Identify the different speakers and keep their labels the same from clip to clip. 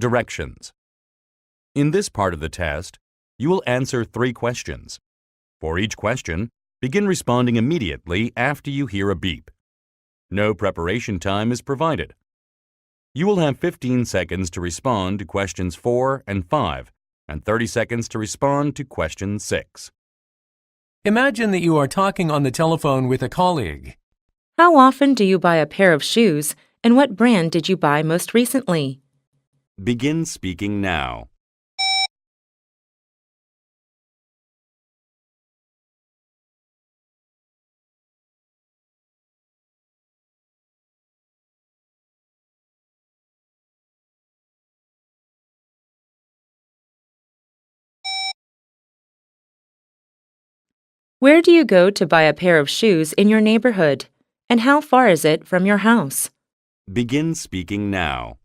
Speaker 1: Directions. In this part of the test, you will answer three questions. For each question, begin responding immediately after you hear a beep. No preparation time is provided. You will have 15 seconds to respond to questions 4 and 5, and 30 seconds to respond to question 6.
Speaker 2: Imagine that you are talking on the telephone with a colleague.
Speaker 3: How often do you buy a pair of shoes, and what brand did you buy most recently?
Speaker 1: Begin speaking now.
Speaker 3: Where do you go to buy a pair of shoes in your neighborhood? And how far is it from your house?
Speaker 1: Begin speaking now.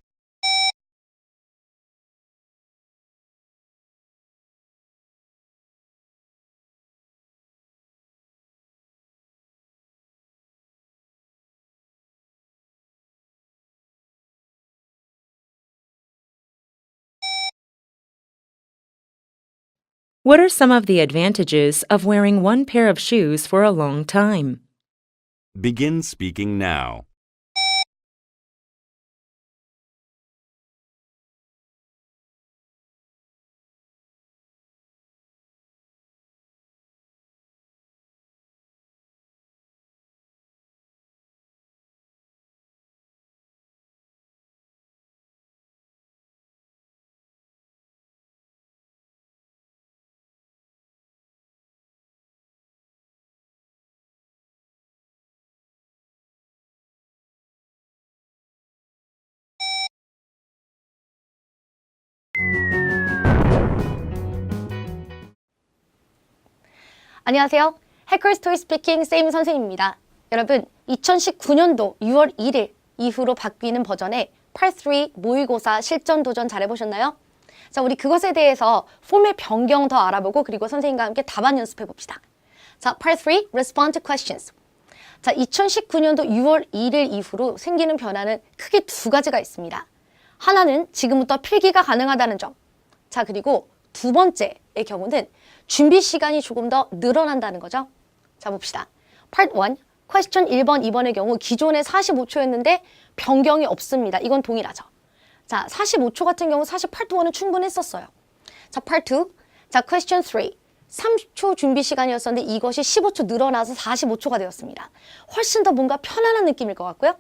Speaker 3: What are some of the advantages of wearing one pair of shoes for a long time?
Speaker 1: Begin speaking now.
Speaker 4: 안녕하세요. 해커스토리 스피킹 세임 선생님입니다. 여러분, 2019년도 6월 1일 이후로 바뀌는 버전의 Part 3 모의고사 실전 도전 잘 해보셨나요? 자, 우리 그것에 대해서 폼의 변경 더 알아보고 그리고 선생님과 함께 답안 연습해 봅시다. 자, Part 3 Respond to Questions. 자, 2019년도 6월 1일 이후로 생기는 변화는 크게 두 가지가 있습니다. 하나는 지금부터 필기가 가능하다는 점. 자, 그리고 두 번째의 경우는 준비 시간이 조금 더 늘어난다는 거죠. 자, 봅시다. Part 1, question 1번, 2번의 경우 기존에 45초였는데 변경이 없습니다. 이건 동일하죠. 자, 45초 같은 경우 사실 Part 1은 충분했었어요. 자, Part 2, 자, question 3. 30초 준비 시간이었었는데 이것이 15초 늘어나서 45초가 되었습니다. 훨씬 더 뭔가 편안한 느낌일 것 같고요.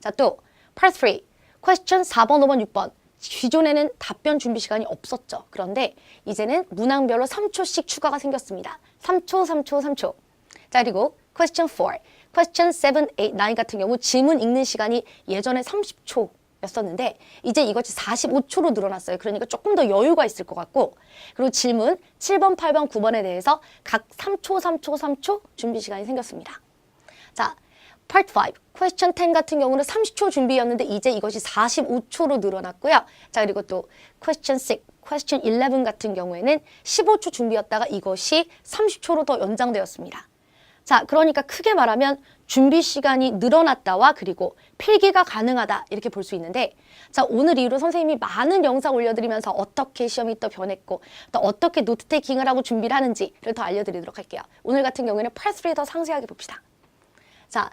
Speaker 4: 자, 또 Part 3, question 4번, 5번, 6번. 기존에는 답변 준비 시간이 없었죠. 그런데 이제는 문항별로 3초씩 추가가 생겼습니다. 3초, 3초, 3초. 자, 그리고 question 4, question 7, 8, 9 같은 경우 질문 읽는 시간이 예전에 30초 였었는데 이제 이것이 45초로 늘어났어요. 그러니까 조금 더 여유가 있을 것 같고 그리고 질문 7번, 8번, 9번에 대해서 각 3초, 3초, 3초 준비 시간이 생겼습니다. 자, Part 5, Question 10 같은 경우는 30초 준비였는데 이제 이것이 45초로 늘어났고요. 자, 그리고 또 Question 6, Question 11 같은 경우에는 15초 준비였다가 이것이 30초로 더 연장되었습니다. 자, 그러니까 크게 말하면 준비 시간이 늘어났다와 그리고 필기가 가능하다 이렇게 볼 수 있는데 자, 오늘 이후로 선생님이 많은 영상 올려드리면서 어떻게 시험이 또 변했고 또 어떻게 노트 테이킹을 하고 준비를 하는지를 더 알려드리도록 할게요. 오늘 같은 경우에는 Part 3더 상세하게 봅시다. 자,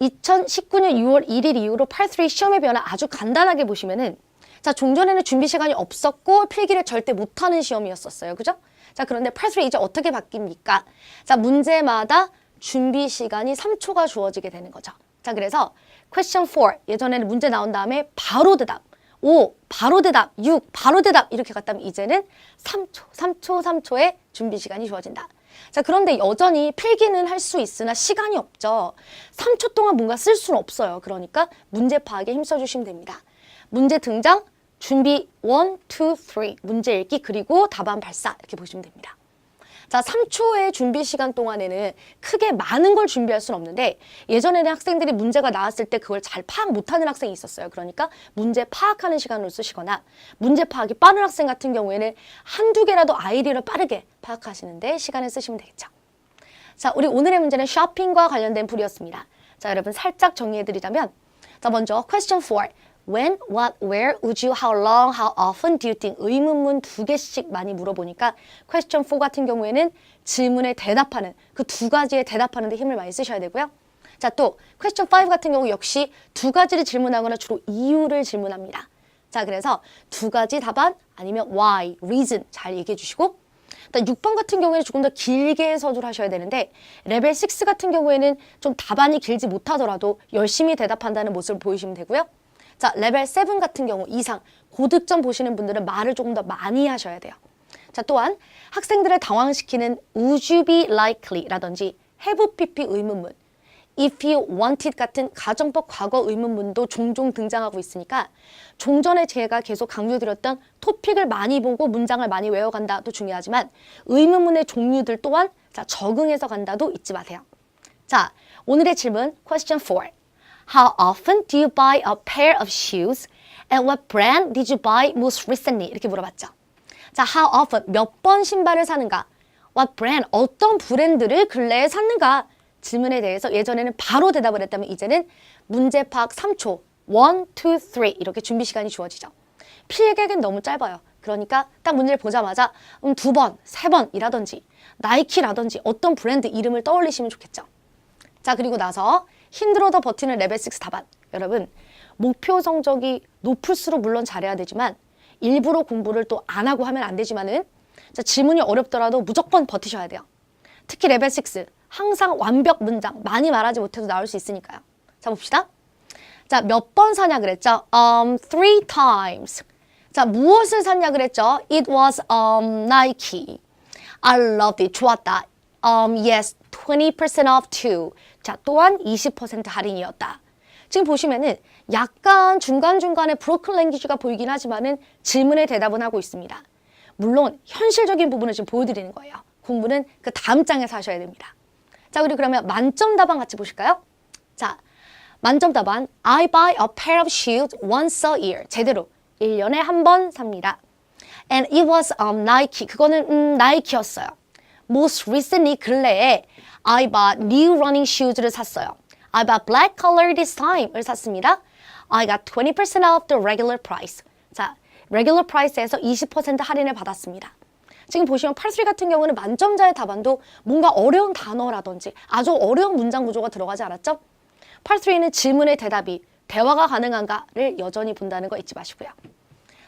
Speaker 4: 2019년 6월 1일 이후로 8.3 시험의 변화 아주 간단하게 보시면은 자, 종전에는 준비 시간이 없었고 필기를 절대 못하는 시험이었었어요. 그죠? 자, 그런데 8.3 이제 어떻게 바뀝니까? 자, 문제마다 준비 시간이 3초가 주어지게 되는 거죠. 자, 그래서 question 4 예전에는 문제 나온 다음에 바로 대답 5 바로 대답 6 바로 대답 이렇게 갔다면 이제는 3초 3초 3초의 준비 시간이 주어진다. 자, 그런데 여전히 필기는 할 수 있으나 시간이 없죠. 3초 동안 뭔가 쓸 수는 없어요. 그러니까 문제 파악에 힘써 주시면 됩니다. 문제 등장, 준비 1, 2, 3, 문제 읽기, 그리고 답안 발사 이렇게 보시면 됩니다. 자, 3초의 준비 시간 동안에는 크게 많은 걸 준비할 수는 없는데 예전에는 학생들이 문제가 나왔을 때 그걸 잘 파악 못하는 학생이 있었어요. 그러니까 문제 파악하는 시간으로 쓰시거나 문제 파악이 빠른 학생 같은 경우에는 한두 개라도 아이디어를 빠르게 파악하시는데 시간을 쓰시면 되겠죠. 자, 우리 오늘의 문제는 쇼핑과 관련된 풀이었습니다. 자, 여러분 살짝 정리해드리자면 자, 먼저 question 4. When, what, where, would you, how long, how often do you think 의문문 두 개씩 많이 물어보니까 question 4 같은 경우에는 질문에 대답하는 그 두 가지에 대답하는 데 힘을 많이 쓰셔야 되고요. 자, 또 question 5 같은 경우 역시 두 가지를 질문하거나 주로 이유를 질문합니다. 자, 그래서 두 가지 답안 아니면 why, reason 잘 얘기해 주시고 일단 6번 같은 경우에는 조금 더 길게 서술을 하셔야 되는데 레벨 6 같은 경우에는 좀 답안이 길지 못하더라도 열심히 대답한다는 모습을 보이시면 되고요. 자, 레벨 7 같은 경우 이상 고득점 보시는 분들은 말을 조금 더 많이 하셔야 돼요. 자, 또한 학생들을 당황시키는 would you be likely라든지 have pp 의문문 if you wanted 같은 가정법 과거 의문문도 종종 등장하고 있으니까 종전에 제가 계속 강조드렸던 토픽을 많이 보고 문장을 많이 외워간다도 중요하지만 의문문의 종류들 또한 자, 적응해서 간다도 잊지 마세요. 자, 오늘의 질문 question 4. How often do you buy a pair of shoes and what brand did you buy most recently? 이렇게 물어봤죠. 자, how often 몇 번 신발을 사는가? What brand 어떤 브랜드를 근래에 샀는가? 질문에 대해서 예전에는 바로 대답을 했다면 이제는 문제 파악 3초 1, 2, 3 이렇게 준비 시간이 주어지죠. 필기에겐 너무 짧아요. 그러니까 딱 문제를 보자마자 음, 두 번, 세 번이라든지 나이키라든지 어떤 브랜드 이름을 떠올리시면 좋겠죠. 자, 그리고 나서 힘들어도 버티는 레벨 6 답안. 여러분, 목표 성적이 높을수록 물론 잘해야 되지만 일부러 공부를 또 안 하고 하면 안 되지만은 자, 질문이 어렵더라도 무조건 버티셔야 돼요. 특히 레벨 6 항상 완벽 문장 많이 말하지 못해도 나올 수 있으니까요. 자 봅시다. 자 몇 번 사냐 그랬죠? Um, three times. 자 무엇을 샀냐 그랬죠? It was um, Nike. I loved it. 좋았다. Um, yes, 20% off too. 자 또한 20% 할인이었다. 지금 보시면은 약간 중간중간에 브로큰 랭귀지가 보이긴 하지만은 질문에 대답은 하고 있습니다. 물론 현실적인 부분을 지금 보여드리는 거예요. 공부는 그 다음 장에서 하셔야 됩니다. 자, 그리고 그러면 만점 답안 같이 보실까요? 자, 만점 답안. I buy a pair of shoes once a year. 제대로 1년에 한 번 삽니다. And it was um, Nike. 그거는 음, 나이키였어요. Most recently 근래에 I bought new running shoes를 샀어요. I bought black color this time을 샀습니다. I got 20% off the regular price. 자, regular price에서 20% 할인을 받았습니다. 지금 보시면 83 같은 경우는 만점자의 답안도 뭔가 어려운 단어라든지 아주 어려운 문장 구조가 들어가지 않았죠? 83는 질문의 대답이 대화가 가능한가를 여전히 본다는 거 잊지 마시고요.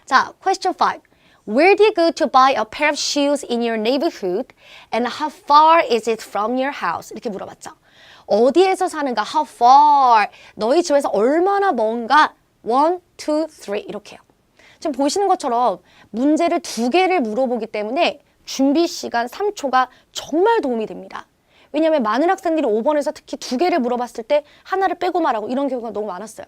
Speaker 4: 자, question 5. Where do you go to buy a pair of shoes in your neighborhood and how far is it from your house? 이렇게 물어봤죠. 어디에서 사는가? How far? 너희 집에서 얼마나 먼가? One, two, three 이렇게요. 지금 보시는 것처럼 문제를 두 개를 물어보기 때문에 준비 시간 3초가 정말 도움이 됩니다. 왜냐하면 많은 학생들이 5번에서 특히 두 개를 물어봤을 때 하나를 빼고 말하고 이런 경우가 너무 많았어요.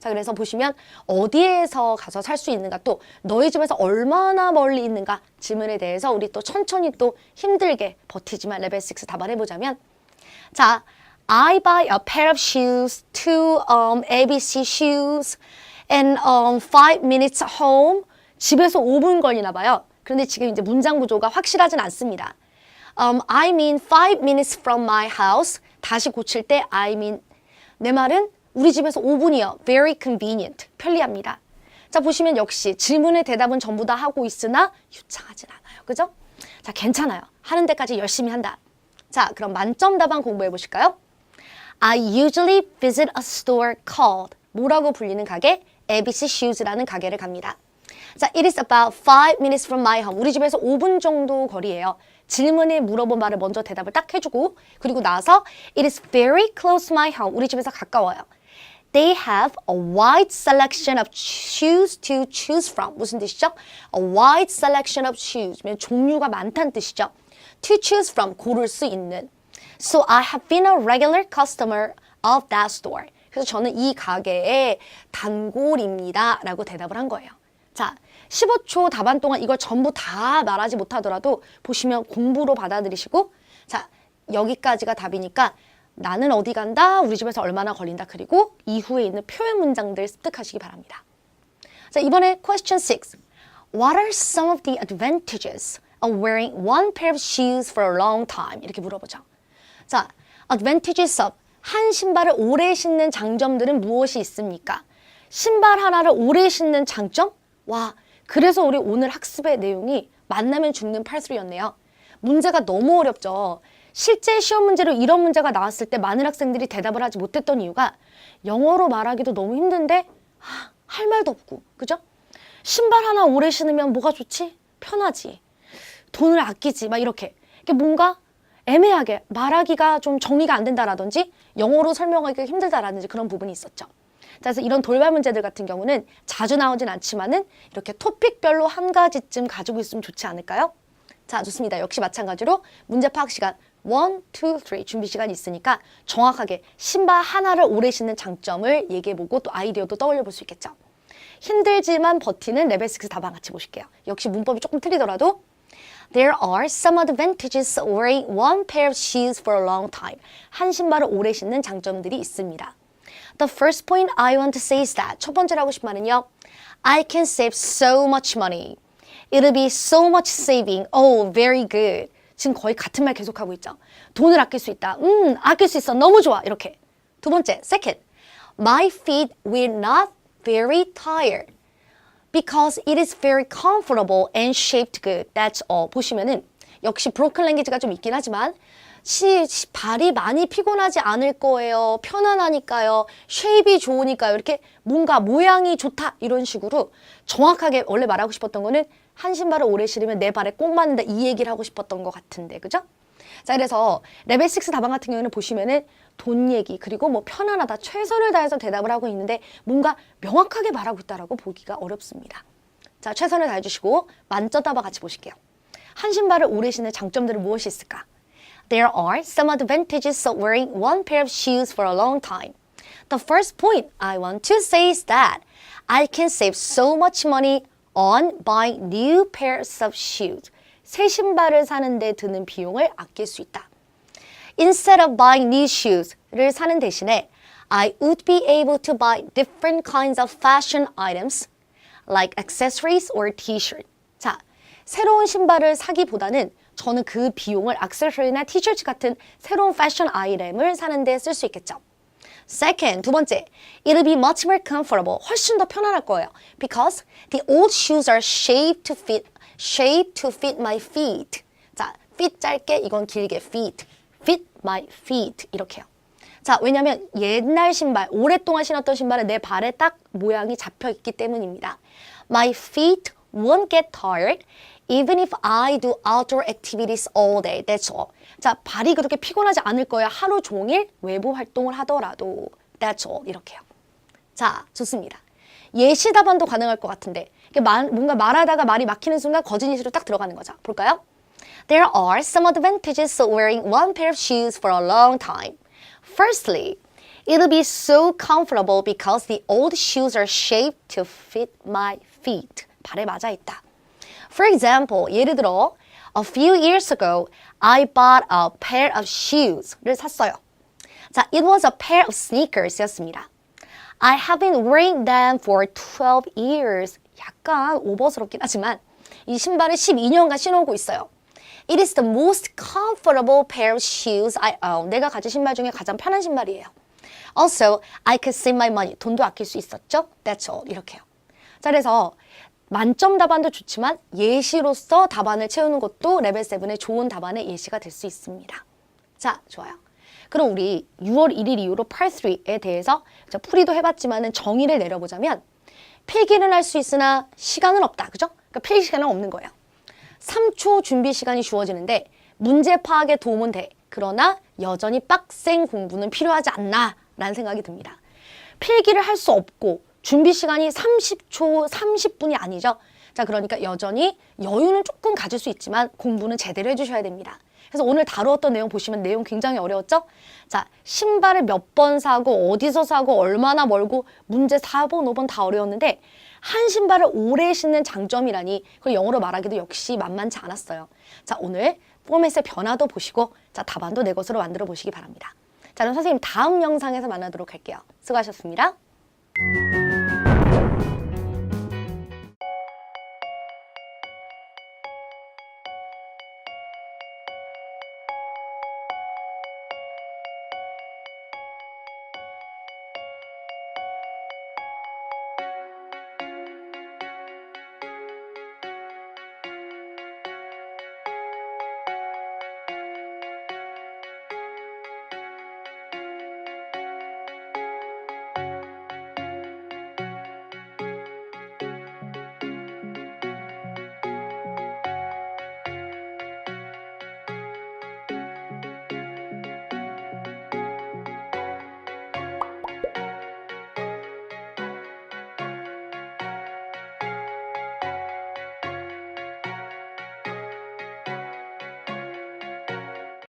Speaker 4: 자, 그래서 보시면 어디에서 가서 살 수 있는가 또 너희 집에서 얼마나 멀리 있는가 질문에 대해서 우리 또 천천히 또 힘들게 버티지만 레벨 6 답안해 보자면 자, I buy a pair of shoes, two um, ABC shoes, and um, five minutes home. 집에서 5분 걸리나 봐요. 그런데 지금 이제 문장 구조가 확실하진 않습니다. Um, I mean five minutes from my house. 다시 고칠 때 I mean 내 말은 우리 집에서 5분이요. Very convenient. 편리합니다. 자 보시면 역시 질문의 대답은 전부 다 하고 있으나 유창하진 않아요. 그죠? 자 괜찮아요. 하는 데까지 열심히 한다. 자 그럼 만점 답안 공부해 보실까요? I usually visit a store called 뭐라고 불리는 가게? ABC Shoes라는 가게를 갑니다. 자, it is about 5 minutes from my home. 우리 집에서 5분 정도 거리예요. 질문에 물어본 말을 먼저 대답을 딱 해주고 그리고 나서 it is very close to my home. 우리 집에서 가까워요. They have a wide selection of shoes to choose from. 무슨 뜻이죠? A wide selection of shoes. 면 종류가 많다는 뜻이죠. To choose from. 고를 수 있는. So I have been a regular customer of that store. 그래서 저는 이 가게의 단골입니다. 라고 대답을 한 거예요. 자, 15초 답안 동안 이걸 전부 다 말하지 못하더라도 보시면 공부로 받아들이시고 자, 여기까지가 답이니까 나는 어디 간다, 우리 집에서 얼마나 걸린다, 그리고 이후에 있는 표현 문장들 습득하시기 바랍니다. 자, 이번에 question 6. What are some of the advantages of wearing one pair of shoes for a long time? 이렇게 물어보죠. 자, advantages of 한 신발을 오래 신는 장점들은 무엇이 있습니까? 신발 하나를 오래 신는 장점? 와, 그래서 우리 오늘 학습의 내용이 만나면 죽는 팔3였네요. 문제가 너무 어렵죠. 실제 시험 문제로 이런 문제가 나왔을 때 많은 학생들이 대답을 하지 못했던 이유가 영어로 말하기도 너무 힘든데 하, 할 말도 없고, 그죠? 신발 하나 오래 신으면 뭐가 좋지? 편하지. 돈을 아끼지. 막 이렇게. 이게 뭔가 애매하게 말하기가 좀 정리가 안 된다라든지 영어로 설명하기가 힘들다라든지 그런 부분이 있었죠. 자, 그래서 이런 돌발 문제들 같은 경우는 자주 나오진 않지만은 이렇게 토픽별로 한 가지쯤 가지고 있으면 좋지 않을까요? 자, 좋습니다. 역시 마찬가지로 문제 파악 시간 1, 2, 3 준비 시간이 있으니까 정확하게 신발 하나를 오래 신는 장점을 얘기해보고 또 아이디어도 떠올려 볼 수 있겠죠. 힘들지만 버티는 레벨 6 답안 같이 보실게요. 역시 문법이 조금 틀리더라도 There are some advantages wearing one pair of shoes for a long time. 한 신발을 오래 신는 장점들이 있습니다. The first point I want to say is that 첫 번째로 하고 싶은 말은요. I can save so much money. It'll be so much saving. Oh, very good. 지금 거의 같은 말 계속하고 있죠. 돈을 아낄 수 있다. 음, 아낄 수 있어. 너무 좋아. 이렇게. 두 번째, second. My feet will not very tired. because it is very comfortable and shaped good. That's all. 보시면은 역시 브로큰 랭귀지가 좀 있긴 하지만 시, 시- 발이 많이 피곤하지 않을 거예요. 편안하니까요. 쉐입이 좋으니까요. 이렇게 뭔가 모양이 좋다 이런 식으로 정확하게 원래 말하고 싶었던 거는 한 신발을 오래 신으면 내 발에 꼭 맞는다 이 얘기를 하고 싶었던 것 같은데 그죠? 자 그래서 레벨 6 답안 같은 경우는 보시면은 돈 얘기 그리고 뭐 편안하다 최선을 다해서 대답을 하고 있는데 뭔가 명확하게 말하고 있다라고 보기가 어렵습니다. 자 최선을 다해주시고 답안 같이 보실게요. 한 신발을 오래 신는 장점들은 무엇이 있을까? There are some advantages of wearing one pair of shoes for a long time. The first point I want to say is that I can save so much money on buying new pairs of shoes. 새 신발을 사는데 드는 비용을 아낄 수 있다. Instead of buying new shoes를 사는 대신에 I would be able to buy different kinds of fashion items like accessories or t-shirt. 자, 새로운 신발을 사기보다는 저는 그 비용을 액세서리나 티셔츠 같은 새로운 패션 아이템을 사는 데 쓸 수 있겠죠. Second, 두 번째, it'll be much more comfortable. 훨씬 더 편안할 거예요. Because the old shoes are shaped to fit, shaped to fit my feet. 자, fit 짧게, 이건 길게 feet. fit my feet 이렇게요. 자, 왜냐면 옛날 신발, 오랫동안 신었던 신발은 내 발에 딱 모양이 잡혀 있기 때문입니다. My feet won't get tired even if I do outdoor activities all day. That's all. 자, 발이 그렇게 피곤하지 않을 거야. 하루 종일 외부 활동을 하더라도. That's all. 이렇게요. 자, 좋습니다. 예시 답안도 가능할 것 같은데 뭔가 말하다가 말이 막히는 순간 거짓 예시로 딱 들어가는 거죠. 볼까요? There are some advantages of wearing one pair of shoes for a long time. Firstly, it'll be so comfortable because the old shoes are shaped to fit my feet. 발에 맞아 있다. For example, 예를 들어, a few years ago, I bought a pair of shoes를 샀어요. 자, it was a pair of sneakers였습니다. I have been wearing them for 12 years. 약간 오버스럽긴 하지만 이 신발을 12년간 신어오고 있어요. It is the most comfortable pair of shoes I own. 내가 가진 신발 중에 가장 편한 신발이에요. Also, I could save my money. 돈도 아낄 수 있었죠? That's all. 이렇게요. 자, 그래서 만점 답안도 좋지만 예시로서 답안을 채우는 것도 레벨 7의 좋은 답안의 예시가 될 수 있습니다. 자, 좋아요. 그럼 우리 6월 1일 이후로 Part 3에 대해서 자, 풀이도 해봤지만은 정의를 내려보자면 필기는 할 수 있으나 시간은 없다. 그죠? 그러니까 필기 시간은 없는 거예요. 3초 준비 시간이 주어지는데 문제 파악에 도움은 돼. 그러나 여전히 빡센 공부는 필요하지 않나 라는 생각이 듭니다. 필기를 할 수 없고 준비 시간이 30초, 30분이 아니죠. 자, 그러니까 여전히 여유는 조금 가질 수 있지만 공부는 제대로 해주셔야 됩니다. 그래서 오늘 다루었던 내용 보시면 내용 굉장히 어려웠죠? 자, 신발을 몇 번 사고 어디서 사고 얼마나 멀고 문제 4번, 5번 다 어려웠는데 한 신발을 오래 신는 장점이라니 그걸 영어로 말하기도 역시 만만치 않았어요. 자, 오늘 포맷의 변화도 보시고 자, 답안도 내 것으로 만들어 보시기 바랍니다. 자, 그럼 선생님 다음 영상에서 만나도록 할게요. 수고하셨습니다.